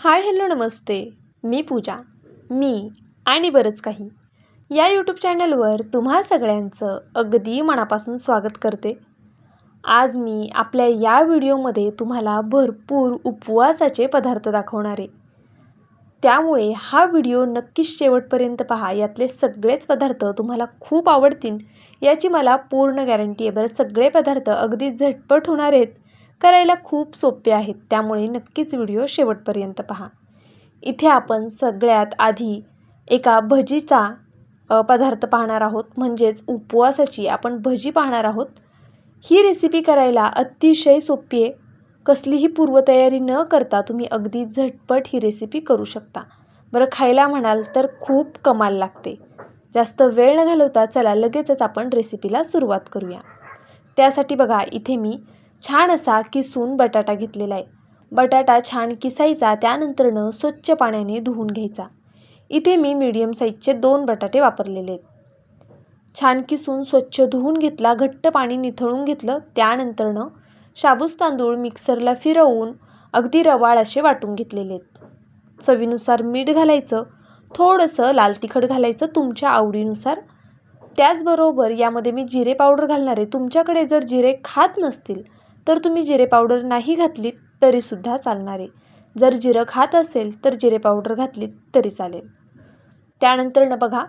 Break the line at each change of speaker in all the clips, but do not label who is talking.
Hi hello नमस्ते. मी पूजा मी आणि बरंच काही. या यूट्यूब चॅनलवर तुम्हा सगळ्यांचं अगदी मनापासून स्वागत करते. आज मी आपल्या या व्हिडिओमध्ये तुम्हाला भरपूर उपवासाचे पदार्थ दाखवणार आहे. त्यामुळे हा व्हिडिओ नक्कीच शेवटपर्यंत पहा. यातले सगळेच पदार्थ तुम्हाला खूप आवडतील. याची मला पूर्ण गॅरंटी आहे. बरं सगळे पदार्थ अगदी झटपट होणार आहेत. करायला खूप सोपे आहेत. त्यामुळे नक्कीच व्हिडिओ शेवटपर्यंत पहा. इथे आपण सगळ्यात आधी एका भजीचा पदार्थ पाहणार आहोत. म्हणजेच उपवासाची आपण भजी पाहणार आहोत. ही रेसिपी करायला अतिशय सोपी आहे. कसलीही पूर्वतयारी न करता तुम्ही अगदी झटपट ही रेसिपी करू शकता. बरं खायला म्हणाल तर खूप कमाल लागते. जास्त वेळ न घालवता चला लगेचच आपण रेसिपीला सुरुवात करूया. त्यासाठी बघा इथे मी छान असा किसून बटाटा घेतलेला आहे. बटाटा छान किसायचा त्यानंतरनं स्वच्छ पाण्याने धुवून घ्यायचा. इथे मी मीडियम साईजचे दोन बटाटे वापरलेले आहेत. छान किसून स्वच्छ धुवून घेतला घट्ट पाणी निथळून घेतलं त्यानंतरनं शाबूस तांदूळ मिक्सरला फिरवून अगदी रवाळ असे वाटून घेतलेले आहेत. चवीनुसार मीठ घालायचं थोडंसं लाल तिखट घालायचं तुमच्या आवडीनुसार. त्याचबरोबर यामध्ये मी जिरे पावडर घालणार आहे. तुमच्याकडे जर जिरे खात नसतील तर तुम्ही जिरे पावडर नाही घातलीत तरीसुद्धा चालणार. आहे जर जिरं खात असेल तर जिरे पावडर घातलीत तरी चालेल. त्यानंतर न बघा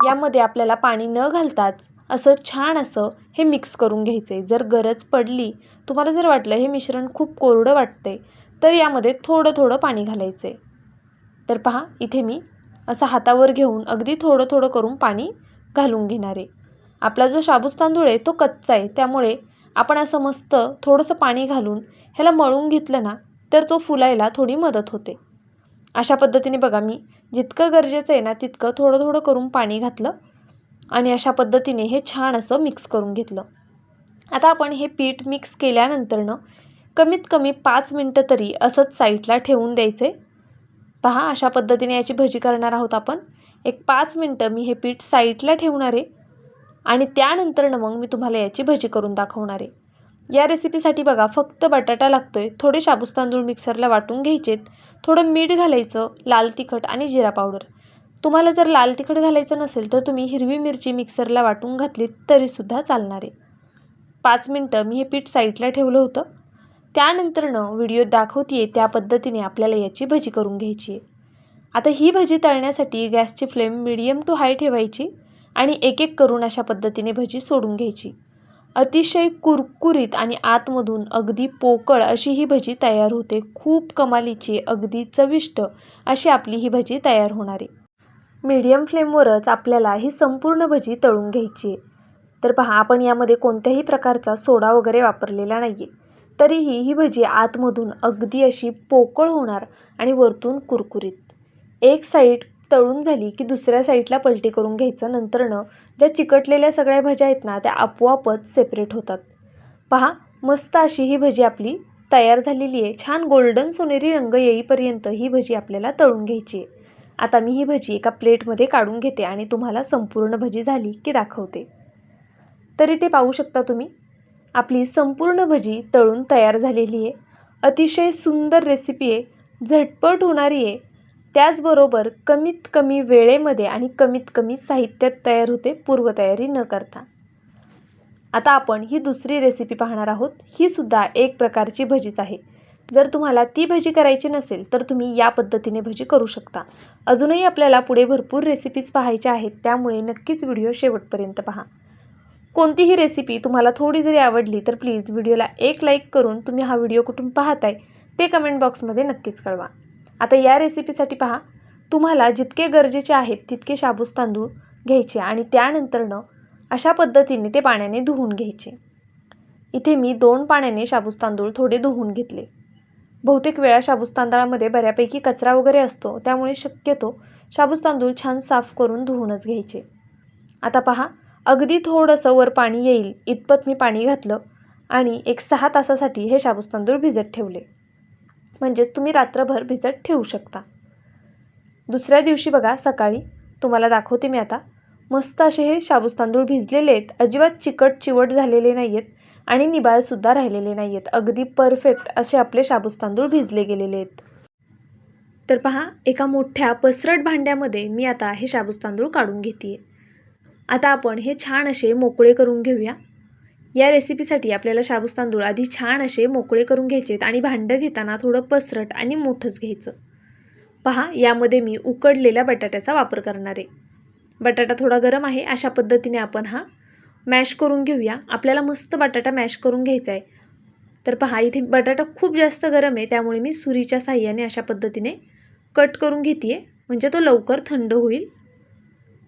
यामध्ये आपल्याला पाणी न घालताच असं छान असं हे मिक्स करून घ्यायचं आहे जर गरज पडली तुम्हाला जर वाटलं हे मिश्रण खूप कोरडं वाटतंय तर यामध्ये थोडं थोडं पाणी घालायचं आहे तर पहा इथे मी असं हातावर घेऊन अगदी थोडं थोडं करून पाणी घालून घेणार. आहे आपला जो शाबूस तांदूळ आहे तो कच्चा आहे. त्यामुळे आपण असं मस्त थोडंसं पाणी घालून ह्याला मळून घेतलं ना तर तो फुलायला थोडी मदत होते. अशा पद्धतीने बघा मी जितकं गरजेचं आहे ना तितकं थोडं थोडं करून पाणी घातलं आणि अशा पद्धतीने हे छान असं मिक्स करून घेतलं. आता आपण हे पीठ मिक्स केल्यानंतरनं कमीत कमी पाच मिनटं तरी असंच साईडला ठेवून द्यायचे. पहा अशा पद्धतीने याची भजी करणार आहोत आपण. एक पाच मिनटं मी हे पीठ साईडला ठेवणार आहे. आणि त्यानंतरनं मग मी तुम्हाला याची भजी करून दाखवणार आहे. या रेसिपीसाठी बघा फक्त बटाटा लागतो आहे थोडे शाबूस तांदूळ मिक्सरला वाटून घ्यायचेत थोडं मीठ घालायचं लाल तिखट आणि जिरा पावडर तुम्हाला जर लाल तिखट घालायचं नसेल तर तुम्ही हिरवी मिरची मिक्सरला वाटून घातली तरीसुद्धा चालणार आहे. पाच मिनटं मी हे पीठ साईडला ठेवलं होतं. त्यानंतरनं व्हिडिओ दाखवते त्या पद्धतीने आपल्याला याची भजी करून घ्यायची आहे आता ही भजी तळण्यासाठी गॅसची फ्लेम मिडियम टू हाय ठेवायची. आणि एक एक करून अशा पद्धतीने भजी सोडून घ्यायची. अतिशय कुरकुरीत आणि आतमधून अगदी पोकळ अशी ही भजी तयार होते. खूप कमालीची अगदी चविष्ट अशी आपली ही भजी तयार होणार. आहे मीडियम फ्लेमवरच आपल्याला ही संपूर्ण भजी तळून घ्यायची आहे. तर पहा आपण यामध्ये कोणत्याही प्रकारचा सोडा वगैरे वापरलेला नाही आहे तरीही ही भजी आतमधून अगदी अशी पोकळ होणार आणि वरतून कुरकुरीत. एक साईड तळून झाली की दुसऱ्या साईडला पलटी करून घ्यायचं. नंतरनं ज्या चिकटलेल्या सगळ्या भज्या आहेत ना त्या आपोआपच सेपरेट होतात. पहा मस्त अशी ही भजी आपली तयार झालेली आहे. छान गोल्डन सोनेरी रंग येईपर्यंत ही भजी आपल्याला तळून घ्यायची आहे. आता मी ही भजी एका प्लेटमध्ये काढून घेते आणि तुम्हाला संपूर्ण भजी झाली की दाखवते. तरी ते पाहू शकता तुम्ही आपली संपूर्ण भजी तळून तयार झालेली आहे. अतिशय सुंदर रेसिपी आहे. झटपट होणारी आहे. त्याचबरोबर कमीत कमी वेळेमध्ये आणि कमीत कमी साहित्यात तयार होते पूर्वतयारी न करता. आता आपण ही दुसरी रेसिपी पाहणार आहोत. ही सुद्धा एक प्रकारची भजीच आहे. जर तुम्हाला ती भजी करायची नसेल तर तुम्ही या पद्धतीने भजी करू शकता. अजूनही आपल्याला पुढे भरपूर रेसिपीज पाहायच्या आहेत त्यामुळे नक्कीच व्हिडिओ शेवटपर्यंत पहा. कोणतीही रेसिपी तुम्हाला थोडी जरी आवडली तर प्लीज व्हिडिओला एक लाईक करून तुम्ही हा व्हिडिओ कुठून पाहताय ते कमेंट बॉक्समध्ये नक्कीच कळवा. आता या रेसिपीसाठी पहा. तुम्हाला जितके गरजेचे आहेत तितके शाबूस तांदूळ घ्यायचे आणि त्यानंतरनं अशा पद्धतीने ते पाण्याने धुवून घ्यायचे. इथे मी दोन पाण्याने शाबूस तांदूळ थोडे धुवून घेतले. बहुतेक वेळा शाबूस तांदळामध्ये बऱ्यापैकी कचरा वगैरे असतो त्यामुळे शक्यतो शाबूस तांदूळ छान साफ करून धुवूनच घ्यायचे. आता पहा अगदी थोडंसं वर पाणी येईल इतपत मी पाणी घातलं आणि एक सहा तासासाठी हे शाबूस तांदूळ भिजत ठेवले. म्हणजेच तुम्ही रात्रभर भिजत ठेवू शकता. दुसऱ्या दिवशी बघा सकाळी. तुम्हाला दाखवते मी आता. मस्त असे हे शाबूस तांदूळ भिजलेले आहेत. अजिबात चिकट चिवट झालेले नाही आहेत आणि निबाळसुद्धा राहिलेले नाही आहेत. अगदी परफेक्ट असे आपले शाबूस तांदूळ भिजले गेलेले आहेत. तर पहा एका मोठ्या पसरट भांड्यामध्ये मी आता हे शाबूस तांदूळ काढून घेते आता आपण हे छान असे मोकळे करून घेऊया. या रेसिपीसाठी आपल्याला शाबूस तांदूळ आधी छान असे मोकळे करून घ्यायचेत आणि भांडं घेताना थोडं पसरट आणि मोठंच घ्यायचं. पहा यामध्ये मी उकडलेल्या बटाट्याचा वापर करणार आहे. बटाटा थोडा गरम आहे अशा पद्धतीने आपण हा मॅश करून घेऊया. आपल्याला मस्त बटाटा मॅश करून घ्यायचा आहे. तर पहा इथे बटाटा खूप जास्त गरम आहे त्यामुळे मी सुरीच्या साह्याने अशा पद्धतीने कट करून घेते आहे म्हणजे तो लवकर थंड होईल.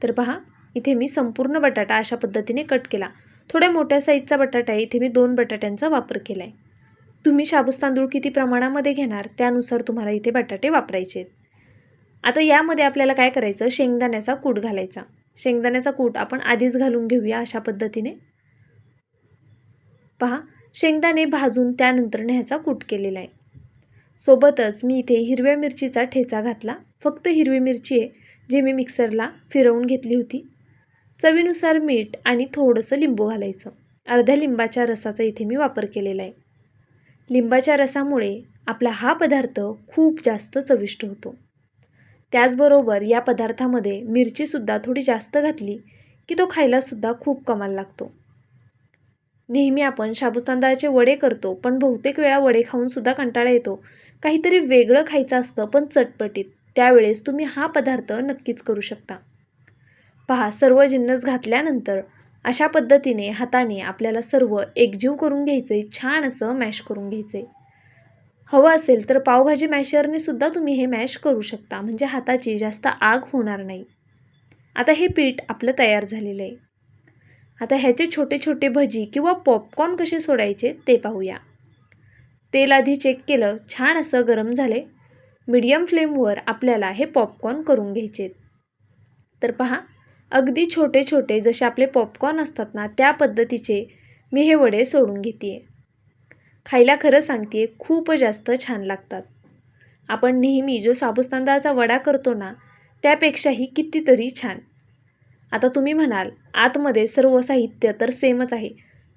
तर पहा इथे मी संपूर्ण बटाटा अशा पद्धतीने कट केला. थोड्या मोठ्या साईजचा बटाटा आहे. इथे मी दोन बटाट्यांचा वापर केला आहे तुम्ही शाबूस तांदूळ किती प्रमाणामध्ये घेणार त्यानुसार तुम्हाला इथे बटाटे वापरायचे आहेत. आता यामध्ये आपल्याला काय करायचं शेंगदाण्याचा कूट घालायचा. शेंगदाण्याचा कूट आपण आधीच घालून घेऊया अशा पद्धतीने. पहा शेंगदाणे भाजून त्यानंतर ह्याचा कूट केलेला आहे. सोबतच मी इथे हिरव्या मिरचीचा ठेचा घातला. फक्त हिरवी मिरची आहे जी मी मिक्सरला फिरवून घेतली होती. चवीनुसार मीठ आणि थोडंसं लिंबू घालायचं. अर्ध्या लिंबाच्या रसाचा इथे मी वापर केलेला आहे. लिंबाच्या रसामुळे आपला हा पदार्थ खूप जास्त चविष्ट होतो. त्याचबरोबर या पदार्थामध्ये मिरचीसुद्धा थोडी जास्त घातली की तो खायलासुद्धा खूप कमाल लागतो. नेहमी आपण शाबूस तांदळाचे वडे करतो पण बहुतेक वेळा वडे खाऊनसुद्धा कंटाळा येतो. काहीतरी वेगळं खायचं असतं पण चटपटीत. त्यावेळेस तुम्ही हा पदार्थ नक्कीच करू शकता. पहा सर्व जिन्नस घातल्यानंतर अशा पद्धतीने हाताने आपल्याला सर्व एकजीव करून घ्यायचं आहे छान असं मॅश करून घ्यायचं. आहे हवं असेल तर पावभाजी मॅशरने सुद्धा तुम्ही हे मॅश करू शकता म्हणजे हाताची जास्त आग होणार नाही. आता हे पीठ आपलं तयार झालेलं आहे. आता ह्याचे छोटे छोटे भजी किंवा पॉपकॉर्न कसे सोडायचे ते पाहूया. तेल आधी चेक केलं छान असं गरम झाले मीडियम फ्लेमवर आपल्याला हे पॉपकॉर्न करून घ्यायचे तर पहा अगदी छोटे छोटे जसे आपले पॉपकॉर्न असतात ना त्या पद्धतीचे मी हे वडे सोडून घेते आहे खायला खरं सांगते खूप जास्त छान लागतात. आपण नेहमी जो साबूस तांदळाचा वडा करतो ना त्यापेक्षाही कितीतरी छान. आता तुम्ही म्हणाल आतमध्ये सर्व साहित्य तर सेमच आहे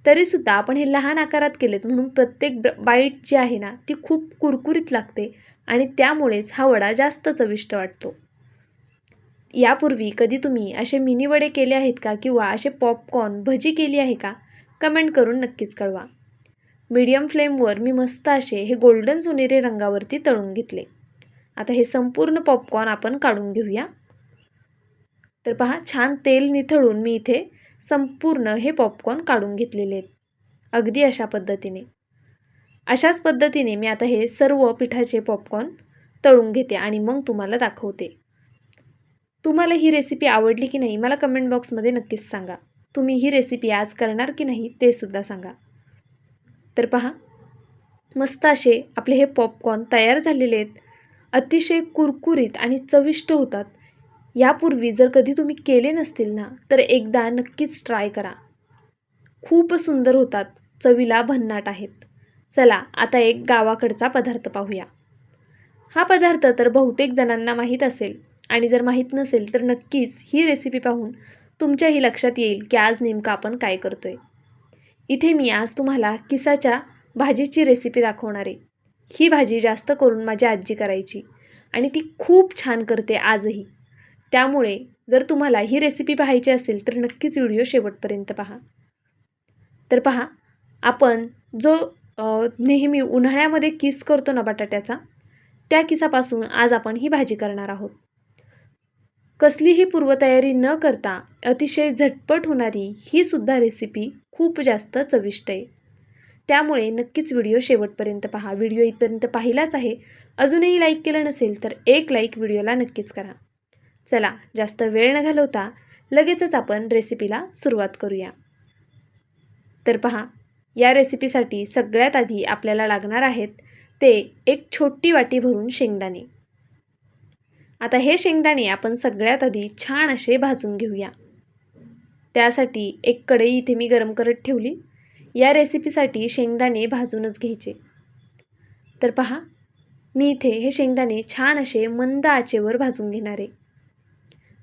तरीसुद्धा आपण हे लहान आकारात केलेत म्हणून प्रत्येक बाईट जी आहे ना ती खूप कुरकुरीत लागते आणि त्यामुळेच हा वडा जास्त चविष्ट वाटतो. यापूर्वी कधी तुम्ही असे मिनी वडे केले आहेत का किंवा असे पॉपकॉर्न भजी केली आहे का? कमेंट करून नक्कीच कळवा. मीडियम फ्लेमवर मी मस्त असे हे गोल्डन सोनेरी रंगावरती तळून घेतले. आता हे संपूर्ण पॉपकॉर्न आपण काढून घेऊया. तर पहा छान तेल निथळून मी इथे संपूर्ण हे पॉपकॉर्न काढून घेतलेले आहेत. अगदी अशा पद्धतीने. अशाच पद्धतीने मी आता हे सर्व पिठाचे पॉपकॉर्न तळून घेते आणि मग तुम्हाला दाखवते. तुम्हाला ही रेसिपी आवडली की नाही मला कमेंट बॉक्समध्ये नक्कीच सांगा. तुम्ही ही रेसिपी आज करणार की नाही ते सुद्धा सांगा. तर पहा मस्त असे आपले हे पॉपकॉर्न तयार झालेले आहेत. अतिशय कुरकुरीत आणि चविष्ट होतात. यापूर्वी जर कधी तुम्ही केले नसतील ना तर एकदा नक्कीच ट्राय करा. खूप सुंदर होतात. चवीला भन्नाट आहेत. चला आता एक गावाकडचा पदार्थ पाहूया. हा पदार्थ तर बहुतेक जणांना माहीत असेल. आणि जर माहीत नसेल तर नक्कीच ही रेसिपी पाहून तुमच्याही लक्षात येईल की आज नेमकं आपण काय करतो आहे इथे मी आज तुम्हाला किसाच्या भाजीची रेसिपी दाखवणार आहे. ही भाजी जास्त करून माझी आजी करायची आणि ती खूप छान करते आजही. त्यामुळे जर तुम्हाला ही रेसिपी पाहायची असेल तर नक्कीच व्हिडिओ शेवटपर्यंत पहा. तर पहा आपण जो नेहमी उन्हाळ्यामध्ये किस करतो ना बटाट्याचा त्या किसापासून आज आपण ही भाजी करणार आहोत. कसलीही पूर्वतयारी न करता अतिशय झटपट होणारी ही सुद्धा रेसिपी खूप जास्त चविष्ट आहे. त्यामुळे नक्कीच व्हिडिओ शेवटपर्यंत पहा. व्हिडिओ इथपर्यंत पाहिलाच आहे. अजूनही लाईक केलं नसेल तर एक लाईक व्हिडिओला नक्कीच करा. चला जास्त वेळ न घालवता लगेचच आपण रेसिपीला सुरुवात करूया. तर पहा या रेसिपीसाठी सगळ्यात आधी आपल्याला लागणार आहेत ते एक छोटी वाटी भरून शेंगदाणे. आता हे शेंगदाणे आपण सगळ्यात आधी छान असे भाजून घेऊया. त्यासाठी एक कढई इथे मी गरम करत ठेवली. या रेसिपीसाठी शेंगदाणे भाजूनच घ्यायचे. तर पहा मी इथे हे शेंगदाणे छान असे मंद आचेवर भाजून घेणार आहे.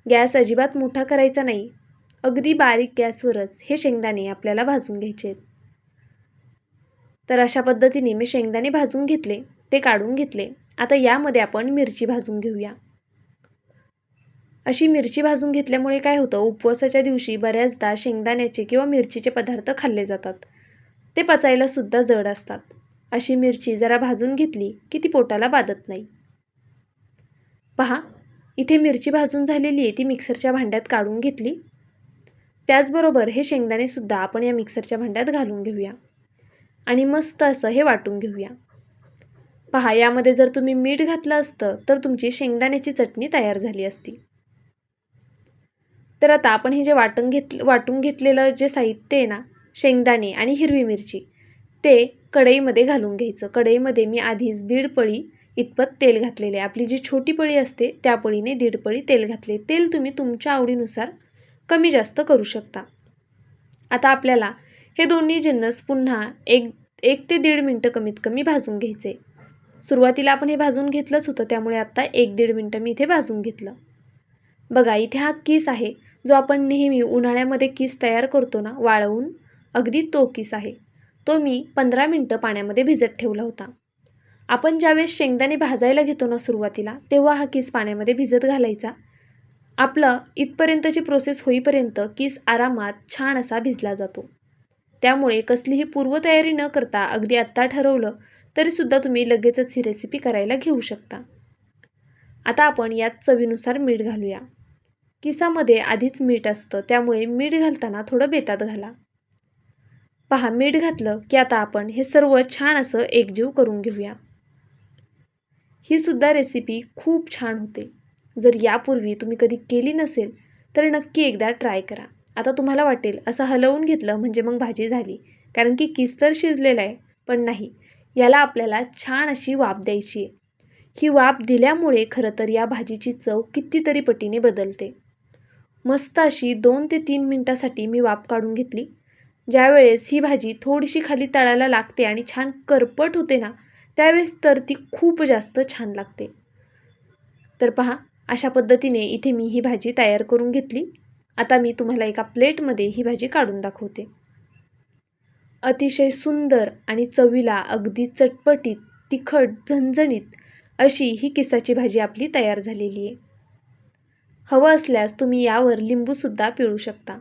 गॅस अजिबात मोठा करायचा नाही. अगदी बारीक गॅसवरच हे शेंगदाणे आपल्याला भाजून घ्यायचे आहेत. तर अशा पद्धतीने मी शेंगदाणे भाजून घेतले ते काढून घेतले. आता यामध्ये आपण मिरची भाजून घेऊया. अशी मिरची भाजून घेतल्यामुळे काय होतं उपवासाच्या दिवशी बऱ्याचदा शेंगदाण्याचे किंवा मिरचीचे पदार्थ खाल्ले जातात. ते पचायलासुद्धा जड असतात. अशी मिरची जरा भाजून घेतली की ती पोटाला बाधत नाही. पहा इथे मिरची भाजून झालेली आहे ती मिक्सरच्या भांड्यात काढून घेतली. त्याचबरोबर हे शेंगदाणेसुद्धा आपण या मिक्सरच्या भांड्यात घालून घेऊया. आणि मस्त असं हे वाटून घेऊया. पहा यामध्ये जर तुम्ही मीठ घातलं असतं तर तुमची शेंगदाण्याची चटणी तयार झाली असती. तर आता आपण हे जे वाटण घेत वाटून घेतलेलं जे साहित्य आहे ना शेंगदाणे आणि हिरवी मिरची ते कढईमध्ये घालून घ्यायचं. कढईमध्ये मी आधीच दीड पळी इतपत तेल घातलेले आहे. आपली जी छोटी पळी असते त्या पळीने दीड पळी तेल घातले. तेल तुम्ही तुमच्या आवडीनुसार कमी जास्त करू शकता. आता आपल्याला हे दोन्ही जिन्नस पुन्हा एक एक ते दीड मिनटं कमीत कमी भाजून घ्यायचे. सुरुवातीला आपण हे भाजून घेतलंच होतं त्यामुळे आत्ता एक दीड मिनटं मी इथे भाजून घेतलं. बघा इथे हा किस आहे. जो आपण नेहमी उन्हाळ्यामध्ये किस तयार करतो ना वाळवून अगदी तो किस आहे. तो मी पंधरा मिनटं पाण्यामध्ये भिजत ठेवला होता. आपण ज्यावेळेस शेंगदाणे भाजायला घेतो ना सुरुवातीला तेव्हा हा किस पाण्यामध्ये भिजत घालायचा. आपलं इथपर्यंतची प्रोसेस होईपर्यंत किस आरामात छान असा भिजला जातो. त्यामुळे कसलीही पूर्वतयारी न करता अगदी आत्ता ठरवलं तरीसुद्धा तुम्ही लगेचच ही रेसिपी करायला घेऊ शकता. आता आपण यात चवीनुसार मीठ घालूया. किसामध्ये आधीच मीठ असतं त्यामुळे मीठ घालताना थोडं बेतात घाला. पहा मीठ घातलं की आता आपण हे सर्व छान असं एकजीव करून घेऊया. ही सुद्धा रेसिपी खूप छान होते. जर यापूर्वी तुम्ही कधी केली नसेल तर नक्की एकदा ट्राय करा. आता तुम्हाला वाटेल असं हलवून घेतलं म्हणजे मग भाजी झाली. कारण की किस तर शिजलेलं आहे पण नाही. याला आपल्याला छान अशी वाफ द्यायची आहे. ही वाफ दिल्यामुळे खरं तर या भाजीची चव कितीतरी पटीने बदलते. मस्त अशी दोन ते तीन मिनटासाठी मी वाफ काढून घेतली. ज्यावेळेस ही भाजी थोडीशी खाली तळायला लागते आणि छान करपट होते ना त्यावेळेस तर ती खूप जास्त छान लागते. तर पहा अशा पद्धतीने इथे मी ही भाजी तयार करून घेतली. आता मी तुम्हाला एका प्लेटमध्ये ही भाजी काढून दाखवते. अतिशय सुंदर आणि चवीला अगदी चटपटीत तिखट झणझणीत अशी ही किसाची भाजी आपली तयार झालेली आहे. हवं असल्यास तुम्ही यावर लिंबूसुद्धा पिळू शकता.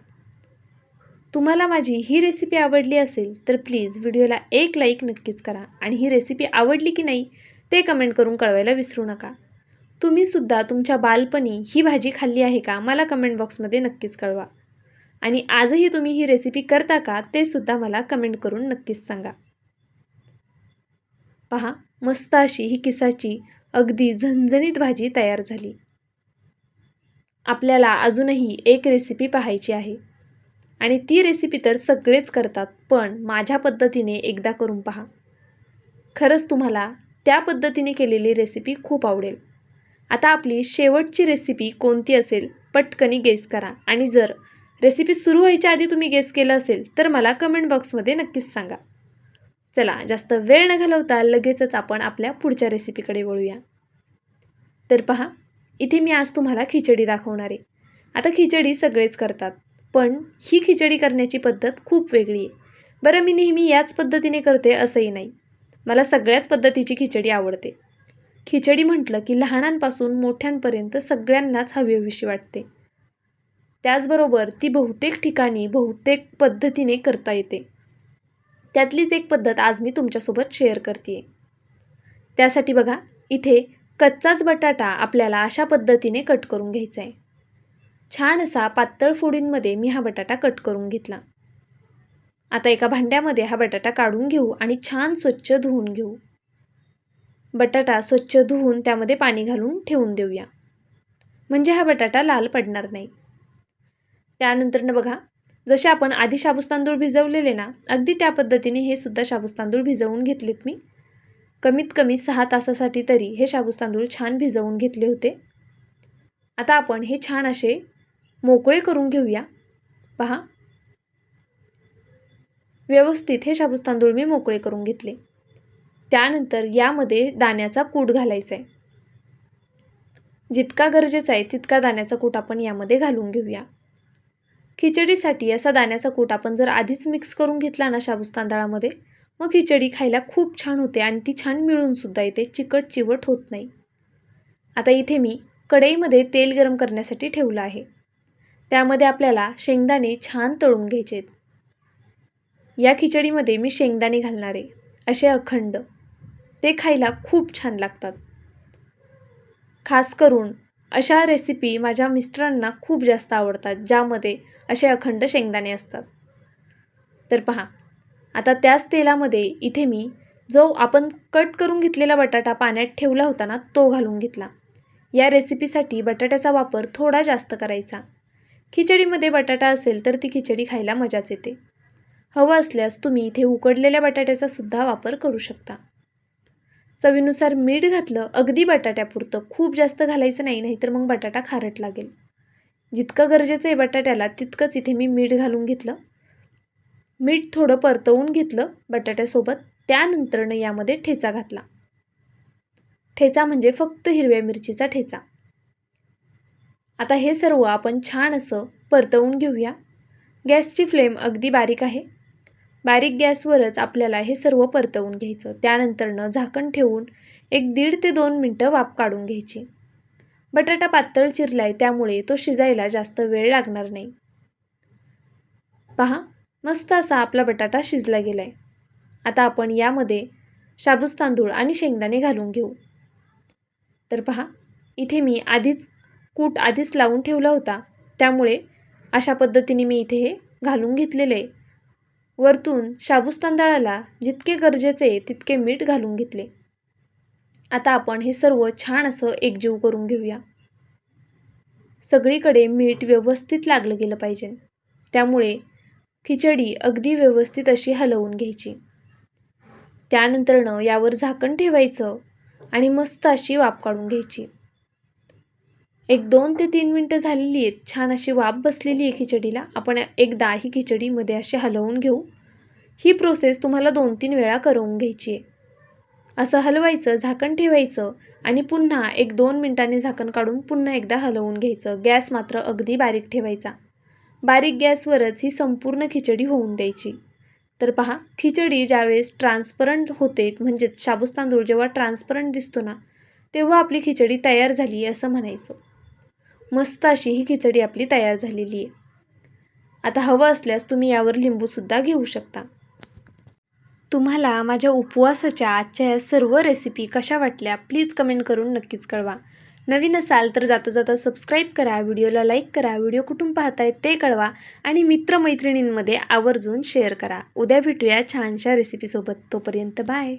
तुम्हाला माझी ही रेसिपी आवडली असेल तर प्लीज व्हिडिओला एक लाईक नक्कीच करा आणि ही रेसिपी आवडली की नाही ते कमेंट करून कळवायला विसरू नका. तुम्हीसुद्धा तुमच्या बालपणी ही भाजी खाल्ली आहे का मला कमेंट बॉक्समध्ये नक्कीच कळवा. आणि आजही तुम्ही ही रेसिपी करता का ते सुद्धा मला कमेंट करून नक्कीच सांगा. पहा मस्त अशी ही किसाची अगदी झणझणीत भाजी तयार झाली. आपल्याला अजूनही एक रेसिपी पाहायची आहे. आणि ती रेसिपी तर सगळेच करतात पण माझ्या पद्धतीने एकदा करून पहा. खरंच तुम्हाला त्या पद्धतीने केलेली रेसिपी खूप आवडेल. आता आपली शेवटची रेसिपी कोणती असेल पटकनी गेस करा. आणि जर रेसिपी सुरू व्हायच्या आधी तुम्ही गेस केलं असेल तर मला कमेंट बॉक्समध्ये नक्कीच सांगा. चला जास्त वेळ न घालवता लगेचच आपण आपल्या पुढच्या रेसिपीकडे वळूया. तर पहा इथे मी आज तुम्हाला खिचडी दाखवणार आहे. आता खिचडी सगळेच करतात पण ही खिचडी करण्याची पद्धत खूप वेगळी आहे. बरं मी नेहमी याच पद्धतीने करते असंही नाही. मला सगळ्याच पद्धतीची खिचडी आवडते. खिचडी म्हटलं की लहानांपासून मोठ्यांपर्यंत सगळ्यांनाच हवीहवीशी वाटते. त्याचबरोबर ती बहुतेक ठिकाणी बहुतेक पद्धतीने करता येते. त्यातलीच एक पद्धत आज मी तुमच्यासोबत शेअर करते त्यासाठी बघा इथे कच्चाच बटाटा आपल्याला अशा पद्धतीने कट करून घ्यायचा आहे. छान असा पातळ फोडींमध्ये मी हा बटाटा कट करून घेतला. आता एका भांड्यामध्ये हा बटाटा काढून घेऊ आणि छान स्वच्छ धुवून घेऊ. बटाटा स्वच्छ धुवून त्यामध्ये पाणी घालून ठेवून देऊया. म्हणजे हा बटाटा लाल पडणार नाही. त्यानंतरनं बघा जसे आपण आधी शाबूस तांदूळ भिजवलेले ना अगदी त्या पद्धतीने हे सुद्धा शाबूस तांदूळ भिजवून घेतलेत मी. कमीत कमी सहा तासासाठी तरी हे शाबूस तांदूळ छान भिजवून घेतले होते. आता आपण हे छान असे मोकळे करून घेऊया. पहा. व्यवस्थित हे शाबूस तांदूळ मी मोकळे करून घेतले. त्यानंतर यामध्ये दाण्याचा कूट घालायचा आहे जितका गरजेचा आहे तितका दाण्याचा कूट आपण यामध्ये घालून घेऊया. खिचडीसाठी असा दाण्याचा कूट आपण जर आधीच मिक्स करून घेतला ना शाबूस तांदळामध्ये मग खिचडी खायला खूप छान होते आणि ती छान मिळूनसुद्धा येते चिकट चिवट होत नाही. आता इथे मी कढईमध्ये तेल गरम करण्यासाठी ठेवलं आहे. त्यामध्ये आपल्याला शेंगदाणे छान तळून घ्यायचे आहेत या खिचडीमध्ये मी शेंगदाणे घालणार आहे असे अखंड. ते खायला खूप छान लागतात. खास करून अशा रेसिपी माझ्या मिस्टरांना खूप जास्त आवडतात ज्यामध्ये असे अखंड शेंगदाणे असतात. तर पहा आता त्याच तेलामध्ये इथे मी जो आपण कट करून घेतलेला बटाटा पाण्यात ठेवला होता ना तो घालून घेतला. या रेसिपीसाठी बटाट्याचा वापर थोडा जास्त करायचा. खिचडीमध्ये बटाटा असेल तर ती खिचडी खायला मजाच येते. हवं असल्यास तुम्ही इथे उकडलेल्या बटाट्याचा सुद्धा वापर करू शकता. चवीनुसार मीठ घातलं अगदी बटाट्यापुरतं. खूप जास्त घालायचं नाही नाहीतर मग बटाटा खारट लागेल. जितकं गरजेचं आहे बटाट्याला तितकंच इथे मी मीठ घालून घेतलं. मीठ थोडं परतवून घेतलं बटाट्यासोबत. त्यानंतरनं यामध्ये ठेचा घातला. ठेचा म्हणजे फक्त हिरव्या मिरचीचा ठेचा. आता हे सर्व आपण छान असं परतवून घेऊया. गॅसची फ्लेम अगदी बारीक आहे. बारीक गॅसवरच आपल्याला हे सर्व परतवून घ्यायचं. त्यानंतरनं झाकण ठेवून एक दीड ते दोन मिनटं वाफ काढून घ्यायची. बटाटा पातळ चिरला आहे त्यामुळे तो शिजायला जास्त वेळ लागणार नाही. पहा मस्त असा आपला बटाटा शिजला गेला आहे आता आपण यामध्ये शाबूस तांदूळ आणि शेंगदाणे घालून घेऊ. तर पहा इथे मी आधीच कूट आधीच लावून ठेवला होता. त्यामुळे अशा पद्धतीने मी इथे हे घालून घेतलेले आहे. वरतून शाबूस तांदळाला जितके गरजेचे तितके मीठ घालून घेतले. आता आपण हे सर्व छान असं एकजीव करून घेऊया. सगळीकडे मीठ व्यवस्थित लागलं गेलं पाहिजे. त्यामुळे खिचडी अगदी व्यवस्थित अशी हलवून घ्यायची. त्यानंतरनं यावर झाकण ठेवायचं आणि मस्त अशी वाफ काढून घ्यायची. एक दोन ते तीन मिनटं झालेली आहेत. छान अशी वाफ बसलेली आहे खिचडीला. आपण एकदा ही खिचडीमध्ये अशी हलवून घेऊ. ही प्रोसेस तुम्हाला दोन तीन वेळा करून घ्यायची आहे. असं हलवायचं झाकण ठेवायचं आणि पुन्हा एक दोन मिनटांनी झाकण काढून पुन्हा एकदा हलवून घ्यायचं. गॅस मात्र अगदी बारीक ठेवायचा. बारीक गॅसवरच ही संपूर्ण खिचडी होऊन द्यायची. तर पहा खिचडी ज्यावेळेस ट्रान्सपरंट होते म्हणजेच शाबूस तांदूळ जेव्हा ट्रान्सपरंट दिसतो ना तेव्हा आपली खिचडी तयार झाली आहे असं म्हणायचं. मस्त अशी ही खिचडी आपली तयार झालेली आहे. आता हवं असल्यास तुम्ही यावर लिंबूसुद्धा घेऊ शकता. तुम्हाला माझ्या उपवासाच्या आजच्या या सर्व रेसिपी कशा वाटल्या प्लीज कमेंट करून नक्कीच कळवा. नवीन असाल तर जाता जाता सबस्क्राईब करा व्हिडिओला लाईक करा व्हिडिओ कुठून पाहताय ते कळवा आणि मित्रमैत्रिणींमध्ये आवर्जून शेअर करा. उद्या भेटूया छानशा रेसिपीसोबत तोपर्यंत बाय